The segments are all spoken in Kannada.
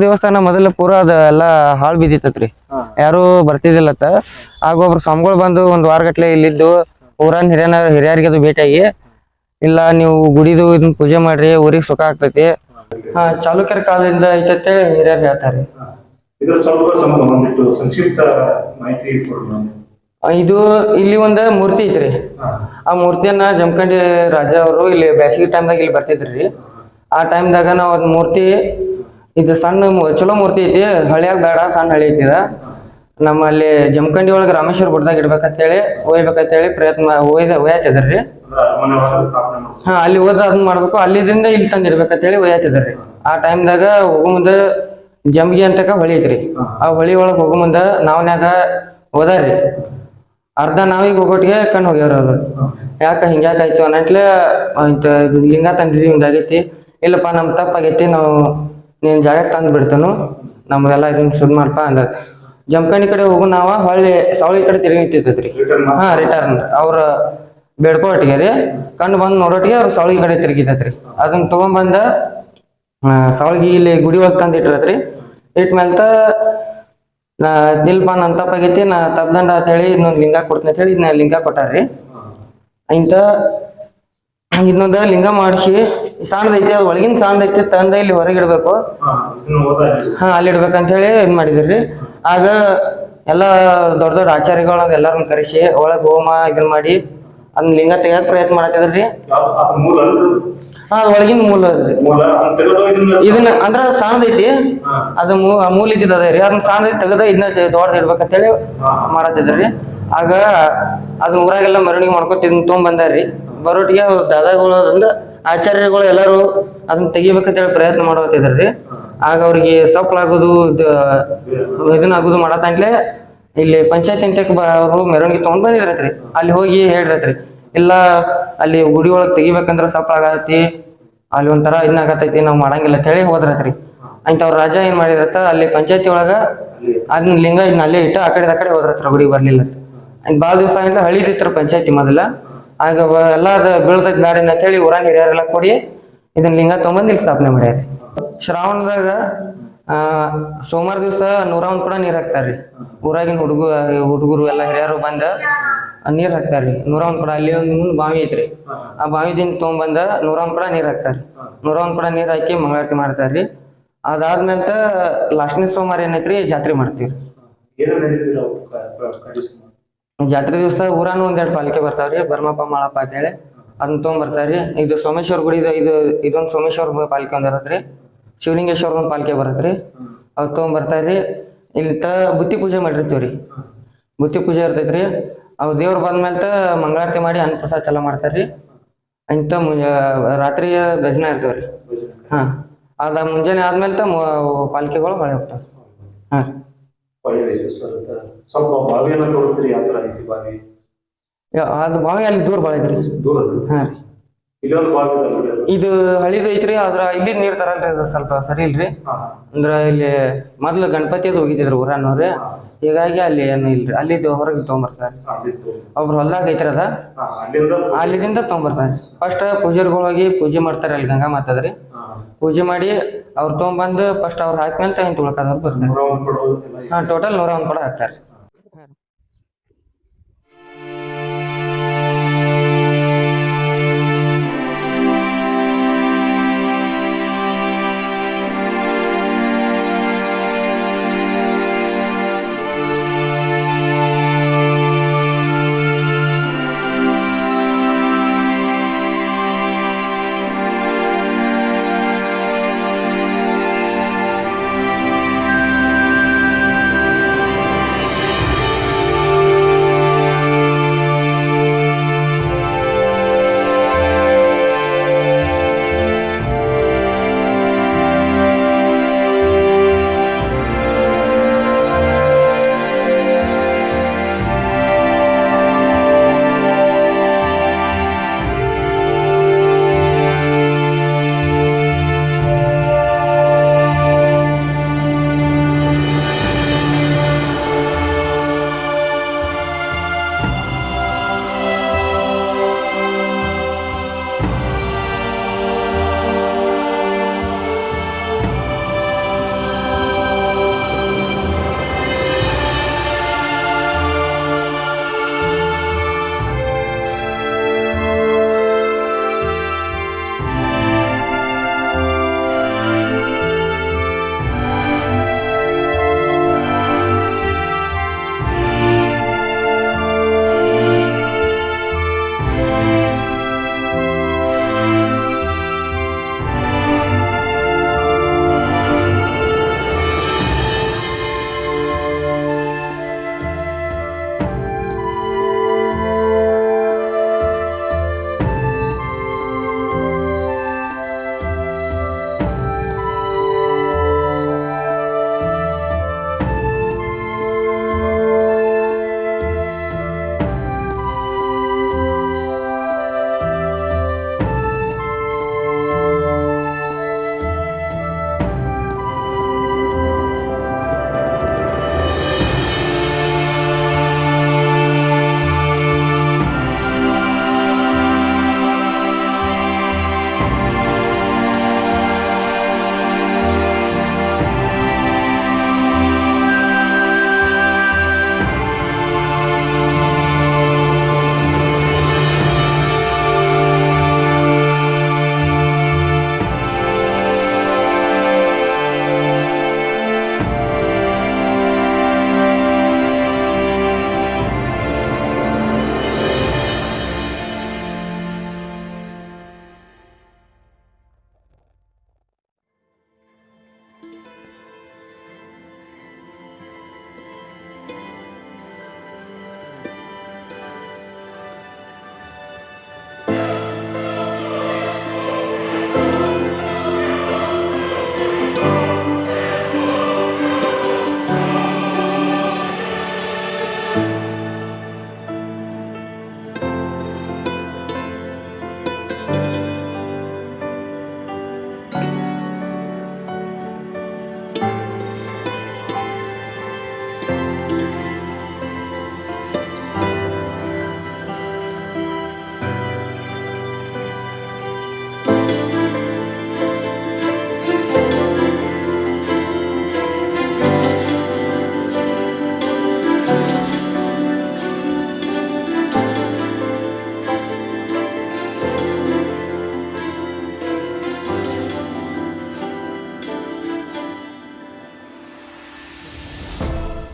ದೇವಸ್ಥಾನ ಮೊದಲ ಪೂರ ಅದ ಎಲ್ಲಾ ಹಾಳ್ ಬಿದ್ದಿತ್ತತ್ರಿ. ಯಾರು ಬರ್ತಿದ್ದಿಲ್ಲತ್ತ. ಆಗ ಒಬ್ರು ಸ್ವಾಮಿಗಳು ಬಂದು ಒಂದ್ ವಾರ ಗಟ್ಲೆ ಇಲ್ಲಿದ್ದು ಊರನ್ ಹಿರಿಯನ ಹಿರಿಯರಿಗೆ ಅದು ಭೇಟಿಯಾಗಿ ಇಲ್ಲ ನೀವು ಗುಡಿದು ಇದನ್ನ ಪೂಜೆ ಮಾಡ್ರಿ ಊರಿಗೆ ಸುಖ ಆಗ್ತೈತಿ. ಹಾ ಚಾಲುಕ್ಯರ ಕಾಲದಿಂದ ಐತಂತೆ ಹಿರಿಯರ್ ಹೇಳ್ತಾರೆ. ಇದ್ರ ಸ್ವಲ್ಪ ಸಮ ಒಂದಿಟ್ಟು ಸಂಕ್ಷಿಪ್ತ ಮಾಹಿತಿ ಕೊಡು ಇದು ಇಲ್ಲಿ ಒಂದ ಮೂರ್ತಿ ಐತ್ರಿ. ಆ ಮೂರ್ತಿಯನ್ನ ಜಮಖಂಡಿ ರಾಜ ಅವರು ಇಲ್ಲಿ ಬೇಸಿಗೆ ಟೈಮ್ದಾಗ ಇಲ್ಲಿ ಬರ್ತಿದ್ರಿ. ಆ ಟೈಮ್ದಾಗ ನಾವ್ ಅದ್ ಮೂರ್ತಿ ಇದು ಸಣ್ಣ ಚಲೋ ಮೂರ್ತಿ ಐತಿ, ಹಳ್ಯಾಗ ಬೇಡ, ಸಣ್ಣ ಹಳಿ ಐತಿ ನಮ್ಮಲ್ಲಿ ಜಮಖಂಡಿ ಒಳಗ ರಾಮೇಶ್ವರ ಗುಡ್ದಾಗ ಇಡ್ಬೇಕಂತ ಹೇಳಿ ಒಯ್ಬೇಕಂತ ಹೇಳಿ ಪ್ರಯತ್ನ ಒಯ್ದ ಒಯ್ಯತಿದ್ರಿ. ಹಾ, ಅಲ್ಲಿ ಹೋದ ಅದನ್ನ ಮಾಡ್ಬೇಕು. ಅಲ್ಲಿದಿಂದ ಇಲ್ಲಿ ತಂದ ಇಡ್ಬೇಕಂತ ಹೇಳಿ ಒಯ್ಯತಿದ್ರಿ ಆ ಟೈಮ್ದಾಗ ಹೋಗೋ ಮುಂದೆ ಜಮ್ಗಿ ಅಂತಕ ಹೊಳಿ ಐತ್ರಿ. ಆ ಹೊಳಿ ಒಳಗ್ ಹೋಗೋ ಮುಂದ ನಾವ್ನ್ಯಾಗ ಹೋದಾರ್ರಿ. ಅರ್ಧ ನಾವಿಗೆ ಹೋಗೋಟ್ಗೆ ಕಣ್ಣು ಹೋಗ್ಯಾರ ಅವ್ರು. ಯಾಕ ಹಿಂಗ್ಯಾಕಾಯ್ತು ಅನ್ನಟ್ಲೆ ಲಿಂಗ ತಂದಿದ್ವಿ ಹಿಂಗಾಗೈತಿ. ಇಲ್ಲಪ್ಪ, ನಮ್ ತಪ್ಪಾಗೈತಿ, ನಾವು ನೀನ್ ಜಾಗ ತಂದು ಬಿಡ್ತಾನು ನಮ್ದೆಲ್ಲ ಇದನ್ನ ಶುದ್ಧ ಮಾಡಪ್ಪ ಅಂದ. ಜಮಖಂಡಿ ಕಡೆ ಹೋಗು ನಾವ ಹೊಳ್ಳಿ ಸವಳಿ ಕಡೆ ತಿರುಗಿ ನಿಂತಿರ್ತೈತ್ರಿ. ಹಾ ರಿಟರ್ನ್ ಅವ್ರ ಬೇಡ್ಕೋಟಿಗೆ ರೀ ಕಂಡು ಬಂದು ನೋಡೋಟಿಗೆ ಅವ್ರ ಸವಳಿ ಕಡೆ ತಿರುಗಿತೈತ್ರಿ. ಅದನ್ನ ತಗೊಂಬಂದ ಸವಳ್ಗಿ ಇಲ್ಲಿ ಗುಡಿ ಹೋಗಿ ತಂದು ಇಟ್ಟಿರತ್ರಿ. ಇಟ್ ಮೇಲ್ತ ನಾ ನಿಲ್ಪ ನನ್ನ ತಪ್ಪಾಗೈತಿ ನಾ ತಪ್ದಂಡ ಅಂತ ಹೇಳಿ ಇನ್ನೊಂದು ಲಿಂಗ ಕೊಡ್ತೀನಿ ಅಂತ ಹೇಳಿ ಇದನ್ನ ಲಿಂಗ ಕೊಟ್ಟಾರ್ರಿ. ಇಂತ ಇನ್ನೊಂದ ಲಿಂಗ ಮಾಡಿಸಿ ಸಣ್ಣದೈತಿ ಅದು ಒಳಗಿನ ಸಣ್ಣದೈತಿ ತಂದ ಇಲ್ಲಿ ಹೊರಗೆ ಇಡ್ಬೇಕು. ಹಾ, ಅಲ್ಲಿ ಇಡ್ಬೇಕಂತ ಹೇಳಿ ಇದ್ ಮಾಡಿದ್ರಿ. ಆಗ ಎಲ್ಲ ದೊಡ್ಡ ದೊಡ್ಡ ಆಚಾರ್ಯಗಳ ಎಲ್ಲಾರನ್ನ ಕರೆಸಿ ಒಳಗ್ ಹೋಮ ಇದನ್ ಮಾಡಿ ಅದನ್ನ ಲಿಂಗ ತೆಗಿಯಕ್ ಪ್ರಯತ್ನ ಮಾಡತ್ತಿದ್ರಿ? ಹಾ ಅದ್ ಒಳಗಿನ ಮೂಲ ಅದ್ರಿ ಇದನ್ನ ಅಂದ್ರ ಸಣ್ಣದೈತಿ ಐತಿ. ಅದು ಮೂಲ ಇದ್ದಿದ್ದು ಅದೇ ರೀ. ಅದನ್ನ ಸಣ್ಣದೈತಿ ತೆಗೆದ ಇದನ್ನ ದೊಡ್ಡದ ಇಡ್ಬೇಕಂತ ಹೇಳಿ ಮಾಡತ್ತಿದ್ರಿ ಆಗ ಅದನ್ನ ಊರಾಗೆಲ್ಲ ಮೆರವಣಿಗೆ ಮಾಡ್ಕೊತ ಇದನ್ನ ತೊಗೊಂಬಂದಾರ್ರಿ ಬರೋಟಿಗೆ ದಾದಾಗಳು ಅದಂದ್ರ ಆಚಾರ್ಯಗಳು ಎಲ್ಲಾರು ಅದನ್ನ ತೆಗಿಬೇಕಂತ ಹೇಳಿ ಪ್ರಯತ್ನ ಮಾಡತ್ತಿದ್ರಿ ಆಗ ಅವ್ರಿಗೆ ಸಪ್ಪಳಾಗೋದು ಇದನ್ನಾಗೋದು ಮಾಡತ್ತಂಟ್ಲೆ ಇಲ್ಲಿ ಪಂಚಾಯತ್ ಅಂತಕ್ಕೆ ಅವರು ಮೆರವಣಿಗೆ ತಗೊಂಡ್ ಬಂದಿದ್ರತ್ರಿ. ಅಲ್ಲಿ ಹೋಗಿ ಹೇಳಿರತ್ರಿ. ಇಲ್ಲ, ಅಲ್ಲಿ ಗುಡಿ ಒಳಗ್ ತೆಗಿಬೇಕಂದ್ರ ಸಪ್ಪಳಾಗತಿ ಅಲ್ಲಿ ಒಂಥರ ಇದನ್ನ ಆಗತೈತಿ ನಾವ್ ಮಾಡಂಗಿಲ್ಲ ಅಂತ ಹೇಳಿ ಹೋದ್ರತ್ರಿ. ಅಂತ ಅವ್ರ ರಾಜ ಏನ್ ಮಾಡಿದ್ರತ್ತ, ಅಲ್ಲಿ ಪಂಚಾಯತಿ ಒಳಗ ಅದನ್ನ ಲಿಂಗ ಇದನ್ನ ಅಲ್ಲೇ ಇಟ್ಟು ಆ ಕಡೆ ಆ ಕಡೆ ಹೋದ್ರತ್ರ ಗುಡಿ ಬರ್ಲಿಲ್ಲ ಅಂತ. ಭಾಳ ದಿವಸ ಆಗಿಲ್ಲ ಹಳಿದಿತ್ರ ಪಂಚಾಯತಿ ಮೊದಲ. ಆಗ ಎಲ್ಲ ಅದು ಬ್ಯಾಡ ಅಂತ ಹೇಳಿ ಊರಾಗ ಹಿರಿಯರೆಲ್ಲ ಕೊಡಿ ಇದನ್ನ ಲಿಂಗ ತೊಗೊಂಬಂದು ಇಲ್ಲಿ ಸ್ಥಾಪನೆ ಮಾಡ್ಯಾರಿ. ಶ್ರಾವಣದಾಗ ಸೋಮವಾರ ದಿವಸ ನೂರ ಒಂದ್ ಕೂಡ ನೀರ್ ಹಾಕ್ತಾರ್ರಿ ಊರಾಗಿನ ಹುಡುಗ, ಹುಡುಗರು ಎಲ್ಲ ಹಿರಿಯರು ಬಂದ ನೀರ್ ಹಾಕ್ತಾರ್ರಿ ನೂರ ಒಂದ್ ಕೂಡ ಅಲ್ಲಿ ಒಂದು ಮುಂದ್ ಬಾವಿ ಐತ್ರಿ ಆ ಬಾವಿದಿಂದ ತೊಗೊಂಬಂದ ನೂರ ಒಂದ್ ಕೂಡ ನೀರ್ ಹಾಕ್ತಾರ್ರಿ ನೂರ ಒಂದ್ ಕೂಡ ನೀರ್ ಹಾಕಿ ಮಂಗಳಾರತಿ ಮಾಡ್ತಾರ್ರಿ ಅದಾದ್ಮೇಲೆ ಲಾಸ್ಟ್ನೇ ಸೋಮವಾರ ಏನೈತ್ರಿ ಜಾತ್ರೆ ಮಾಡ್ತೀವಿ ಜಾತ್ರೆ ದಿವಸ ಊರಾನು ಒಂದೆರಡು ಪಾಲಿಕೆ ಬರ್ತಾವ್ರಿ. ಬರ್ಮಪ್ಪ ಮಾಳಪ್ಪ ಅಂತ ಹೇಳಿ ಅದನ್ನ ತೊಗೊಂಬರ್ತಾರ್ರಿ ಇದು ಸೋಮೇಶ್ವರ ಗುಡಿ ಇದು ಇದೊಂದು ಸೋಮೇಶ್ವರ ಪಾಲಿಕೆ ಒಂದ್ ಇರತ್ರಿ. ಶಿವಲಿಂಗೇಶ್ವರ ಒಂದು ಪಾಲಿಕೆ ಬರತ್ರಿ. ಅವ್ ತೊಗೊಂಡ್ಬರ್ತಾರ್ರಿ ಇಲ್ಲಿ ತ ಬುತ್ತಿ ಪೂಜೆ ಮಾಡಿರ್ತೀವ್ರಿ. ಬುತ್ತಿ ಪೂಜೆ ಇರ್ತೈತ್ರಿ. ಅವ್ ದೇವ್ರು ಬಂದ್ಮೇಲೆ ಮಂಗಳಾರತಿ ಮಾಡಿ ಅನ್ನಪ್ರಸಾದ ಚಲೋ ಮಾಡ್ತಾರ್ರಿ. ಇಂಥ ಮುಂಜ ರಾತ್ರಿ ಭಜನೆ ಇರ್ತೇವ್ರಿ. ಹಾ. ಅದ ಮುಂಜಾನೆ ಆದ್ಮೇಲೆ ತ ಪಾಲಿಕೆಗಳು ಹೊಳೆ ಹೋಗ್ತಾವ ಹಾ. ಒಳ್ಳೆಯದು ಸರ್. ಸ್ವಲ್ಪ ಬಾವಿಯನ್ನ ತೋರಿಸ್ತೀರಿ ಯಾವ ತರ ಐತಿ ಬಾವಿ? ಯಾ- ಅದು ಬಾವಿ ಅಲ್ಲಿ ದೂರ ಭಾಳ ಐತ್ರಿ. ದೂರ ಹಾ. ರೀ ಇಲ್ಲೊಂದು ಬಾವಿ ಇದೆ ನೋಡಿ ಅದು. ಇದು ಹಳಿದ ಐತ್ರಿ ಅದ್ರ ಇಲ್ಲಿ ನೀರ್ ತರಲ್ರಿ ಅದು ಸ್ವಲ್ಪ ಸರಿ ಇಲ್ರಿ. ಹಾ, ಅಂದ್ರ ಇಲ್ಲಿ ಮೊದ್ಲು ಗಣಪತಿ ಅದು ಹೋಗಿದ್ರು ಊರನ್ನವ್ರಿ ಹೀಗಾಗಿ ಅಲ್ಲಿ ಏನು ಇಲ್ರಿ. ಅಲ್ಲಿದ್ದು ಹೊರಗೆ ತೊಗೊಂಬರ್ತಾರೆ. ಒಬ್ರು ಹೊಲ್ದಾಗ ಐತ್ರಿ ಅದ ಅಲ್ಲಿಂದ ಅಲ್ಲಿದಿಂದ ತೊಗೊಂಬರ್ತಾರೆ. ಫಸ್ಟ್ ಪೂಜಾರಿಗಳು ಹೋಗಿ ಪೂಜೆ ಮಾಡ್ತಾರೆ ಅಲ್ಲಿ ಗಂಗಾ ಮಾತಾದ್ರಿ. ಪೂಜೆ ಮಾಡಿ ಅವ್ರು ತೊಗೊಂಬಂದು ಫಸ್ಟ್ ಅವ್ರು ಹಾಕ್ಮೇಲೆ ತಗೊಂಡ್ ತುಳ್ಕದವ್ರು ಬರ್ತಾರೆ. ಹಾ ಟೋಟಲ್ ನೂರ ಒಂದ್ ಕೂಡ ಹಾಕ್ತಾರೆ.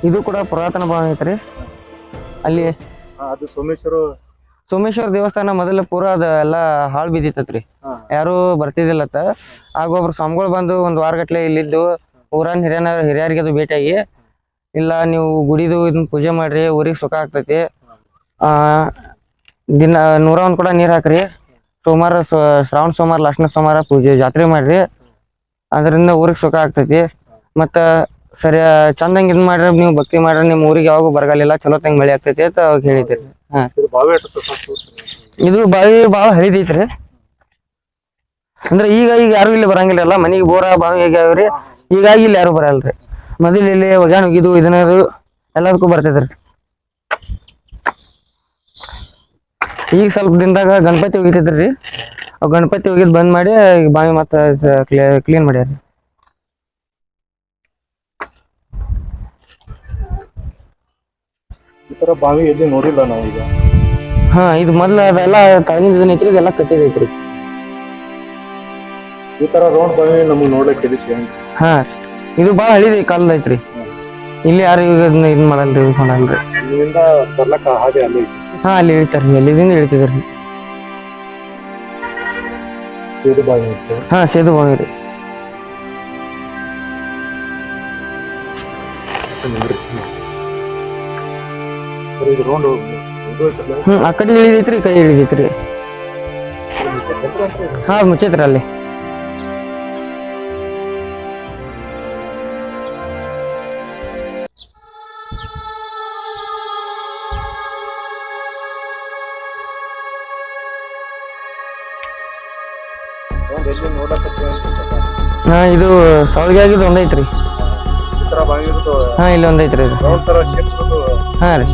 ಇದು ಕೂಡ ಪುರಾತನ ಭವನ ಐತ್ರಿ ಅಲ್ಲಿ ಅದು ಸೋಮೇಶ್ವರ ಸೋಮೇಶ್ವರ ದೇವಸ್ಥಾನ ಮೊದಲ ಪೂರ ಅದ ಎಲ್ಲ ಹಾಳು ಬಿದ್ದಿತ್ತತ್ರಿ. ಯಾರು ಬರ್ತಿದ್ದಿಲ್ಲತ್ತ. ಆಗ ಒಬ್ರು ಸ್ವಾಮಿಗಳು ಬಂದು ಒಂದ್ ವಾರಗಟ್ಲೆ ಇಲ್ಲಿದ್ದು ಊರನ್ ಹಿರಿಯನ ಹಿರಿಯರಿಗೆ ಅದು ಭೇಟಿಯಾಗಿ ಇಲ್ಲ ನೀವು ಗುಡಿದು ಇದನ್ನ ಪೂಜೆ ಮಾಡ್ರಿ ಊರಿಗೆ ಸುಖ ಆಗ್ತೈತಿ. ಆ ದಿನ ನೂರ ಒಂದ್ ಕೂಡ ನೀರ್ ಹಾಕ್ರಿ. ಸೋಮವಾರ ಶ್ರಾವಣ ಸೋಮವಾರ ಲಾಸ್ಟ್ನ ಸೋಮವಾರ ಪೂಜೆ ಜಾತ್ರೆ ಮಾಡ್ರಿ. ಅದರಿಂದ ಊರಿಗೆ ಸುಖ ಆಗ್ತೈತಿ. ಮತ್ತ ಸರಿ ಚಂದಂಗ್ ಇದ್ ಮಾಡ್ರಿ ನೀವು ಭಕ್ತಿ ಮಾಡ್ರಿ ನಿಮ್ ಊರಿಗೆ ಯಾವಾಗೂ ಬರಗಾಲಿಲ್ಲ ಚಲೋ ತಂಗ್ ಮಳೆ ಆಗ್ತೈತಿ ಅಂತ ಅವಾಗ ಹೇಳಿದ್ರಿ ಹಾ. ಇದು ಬಾವಿ ಹರಿದೈತ್ರಿ ಭಾಳ ಹಳಿದೈತ್ರಿ ಅಂದ್ರೆ ಈಗ ಈಗ ಯಾರು ಇಲ್ಲಿ ಬರಂಗಿಲ್ಲ ಅಲ್ಲ ಮನಿಗೆ ಬೋರ ಬಾವಿ ಆಗ್ಯಾವ್ರಿ. ಹೀಗಾಗಿ ಇಲ್ಲಿ ಯಾರು ಬರಲ್ರಿ. ಮೊದಲು ಇಲ್ಲಿ ಒಗ್ಯಾಣ ಇದು ಇದನ್ನದು ಎಲ್ಲದಕ್ಕೂ ಬರ್ತೈತ್ರಿ. ಈಗ ಸ್ವಲ್ಪ ದಿನದಾಗ ಗಣಪತಿ ಒಗಿತೈತ್ರಿ ಅವ್ ಗಣಪತಿ ಹೋಗಿದ್ ಬಂದ್ ಮಾಡಿ ಈಗ ಬಾವಿ ಮತ್ತೆ ಕ್ಲೀನ್ ಮಾಡ್ಯಾರ ಈ ತರ ಬಾವಿ ಎಲ್ಲಿ ನೋಡಿಲ್ಲ ನಾವು ಈಗ. ಹಾ ಇದು ಮೊದ್ಲು ಅದೆಲ್ಲ ತಳಗಿನ ಇದನ್ನ ಐತ್ರಿ ಇದೆಲ್ಲ ಕಟ್ಟಿದೈತ್ರಿ. ಈ ತರ ರೋಡ್ ಬಾವಿ ನಮಗೆ ನೋಡ್ಲಿಕ್ಕೆ ಎಲ್ಲಿ ಸಿಗಂಗಿಲ್ಲ. ಹಾ ಇದು ಬಾಳ ಹಳಿದ ಕಾಲದ ಐತ್ರಿ ಇಲ್ಲಿ ಯಾರು ಈಗ ಇದನ್ನ ಇದ್ ಮಾಡಲ್ರಿ ಯೂಸ್ ಮಾಡಲ್ರಿ. ಇಲ್ಲಿಂದ ಬರ್ಲಕ್ಕ ಹಾಗೆ ಅಲ್ಲಿ ಹಾ ಅಲ್ಲಿ ಇಳಿತಾರ್ರಿ ಎಲ್ಲಿದಿಂದ ಇಳಿತಿದ್ರಿ ಇದು ಬಾವಿ ಇತ್ತು. ಹಾ ಸೇದು ಬಾವಿ ರೀ. ಹ್ಮ್ ಆ ಕಡೆ ಇಳಿದೈತ್ರಿ ಕೈ ಇಳಿದೈತ್ರಿ. ಹಾ ಮುಚ್ಚೈತ್ರಿ ಅಲ್ಲಿ. ಹಾ ಇದು ಸೌಳಿಗೆ ಆಗಿದ್ದು ಒಂದೈತ್ರಿ ಹಾ ಇಲ್ಲಿ ಒಂದೈತ್ರಿ ಹಾ ರೀ.